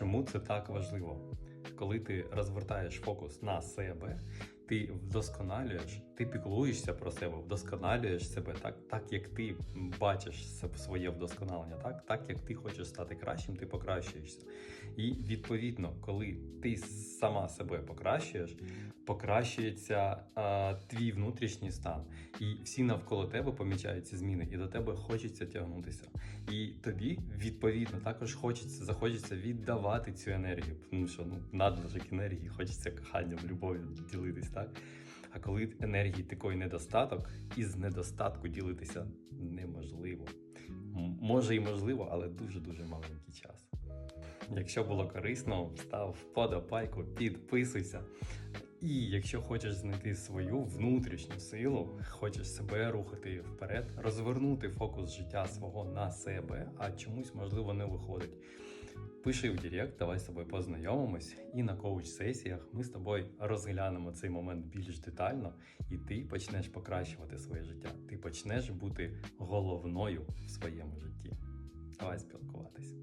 Чому це так важливо? Коли ти розвертаєш фокус на себе, ти вдосконалюєш, ти піклуєшся про себе, вдосконалюєш себе так, так як ти бачиш своє вдосконалення, так, так як ти хочеш стати кращим, ти покращуєшся. І відповідно, коли ти сама себе покращуєш, покращується а, твій внутрішній стан, і всі навколо тебе помічають ці зміни, і до тебе хочеться тягнутися. І тобі відповідно також хочеться захочеться віддавати цю енергію. Тому що ну надлишок енергії хочеться коханням, любов'ю ділитись, так? А коли енергії такої недостаток, із недостатку ділитися неможливо. Може і можливо, але дуже дуже маленький час. Якщо було корисно, став вподобайку, підписуйся. І якщо хочеш знайти свою внутрішню силу, хочеш себе рухати вперед, розвернути фокус життя свого на себе, а чомусь можливо не виходить. Пиши в Директ, давай з тобою познайомимось, і на коуч-сесіях ми з тобою розглянемо цей момент більш детально, і ти почнеш покращувати своє життя. Ти почнеш бути головною в своєму житті. Давай спілкуватись.